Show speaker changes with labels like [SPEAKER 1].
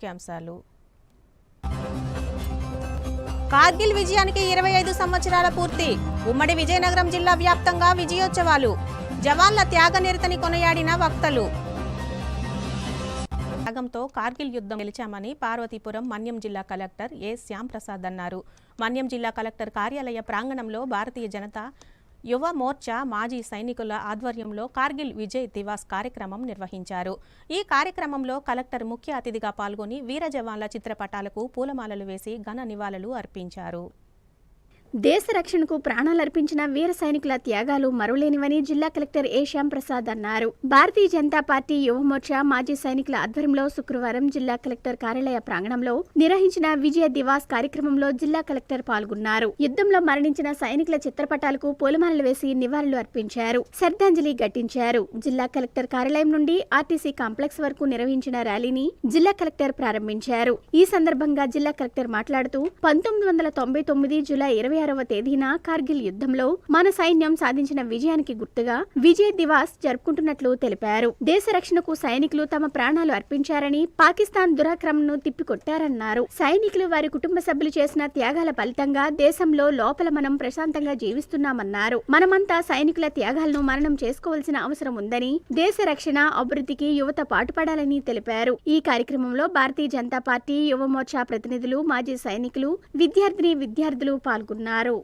[SPEAKER 1] ముఖ్యాంశాలు. కార్గిల్ విజయానికి ఇరవై ఐదు సంవత్సరాల పూర్తి. ఉమ్మడి విజయనగరం జిల్లా వ్యాప్తంగా విజయోత్సవాలు. జవాన్ల త్యాగనిరతని కొనియాడిన వక్తలు. త్యాగంతో కార్గిల్ యుద్ధం గెలిచామని పార్వతీపురం మన్యం జిల్లా కలెక్టర్ ఏ శ్యాంప్రసాద్ అన్నారు. మన్యం జిల్లా కలెక్టర్ కార్యాలయ ప్రాంగణంలో భారతీయ జనతా యువ మోర్చా మాజీ సైనికుల ఆధ్వర్యంలో కార్గిల్ విజయ్ దివాస్ కార్యక్రమం నిర్వహించారు. ఈ కార్యక్రమంలో కలెక్టర్ ముఖ్య అతిథిగా పాల్గొని వీర జవాన్ల చిత్రపటాలకు పూలమాలలు వేసి ఘన నివాళులు అర్పించారు.
[SPEAKER 2] దేశ రక్షణకు ప్రాణాలర్పించిన వీర సైనికుల త్యాగాలు మరువలేనివని జిల్లా కలెక్టర్ ఏ శ్యాంప్రసాద్ అన్నారు. భారతీయ జనతా పార్టీ యువమోర్చా మాజీ సైనికుల ఆధ్వర్యంలో శుక్రవారం జిల్లా కలెక్టర్ కార్యాలయ ప్రాంగణంలో నిర్వహించిన విజయ దివాస్ కార్యక్రమంలో జిల్లా కలెక్టర్ పాల్గొన్నారు. యుద్ధంలో మరణించిన సైనికుల చిత్రపటాలకు పూలమాలలు వేసి నివాళులు అర్పించారు. శ్రద్ధాంజలి ఘటించారు. జిల్లా కలెక్టర్ కార్యాలయం నుండి ఆర్టీసీ కాంప్లెక్స్ వరకు నిర్వహించిన ర్యాలీని జిల్లా కలెక్టర్ ప్రారంభించారు. ఈ సందర్భంగా జిల్లా కలెక్టర్ మాట్లాడుతూ పంతొమ్మిది వందల తొంభై తొమ్మిది జూలై ఇరవై ఆరవ తేదీన కార్గిల్ యుద్ధంలో మన సైన్యం సాధించిన విజయానికి గుర్తుగా విజయ్ దివాస్ జరుపుకుంటున్నట్లు తెలిపారు. దేశ రక్షణకు సైనికులు తమ ప్రాణాలు అర్పించారని పాకిస్తాన్ దురాక్రమను తిప్పికొట్టారన్నారు. సైనికులు వారి కుటుంబ సభ్యులు చేసిన త్యాగాల ఫలితంగా దేశంలో లోపల మనం ప్రశాంతంగా జీవిస్తున్నామన్నారు. మనమంతా సైనికుల త్యాగాలను మరణం చేసుకోవాల్సిన అవసరం ఉందని దేశ రక్షణ అభివృద్ధికి యువత పాటుపడాలని తెలిపారు. ఈ కార్యక్రమంలో భారతీయ జనతా పార్టీ యువమోర్చా ప్రతినిధులు మాజీ సైనికులు విద్యార్థిని విద్యార్థులు పాల్గొన్నారు.
[SPEAKER 1] సైనికులు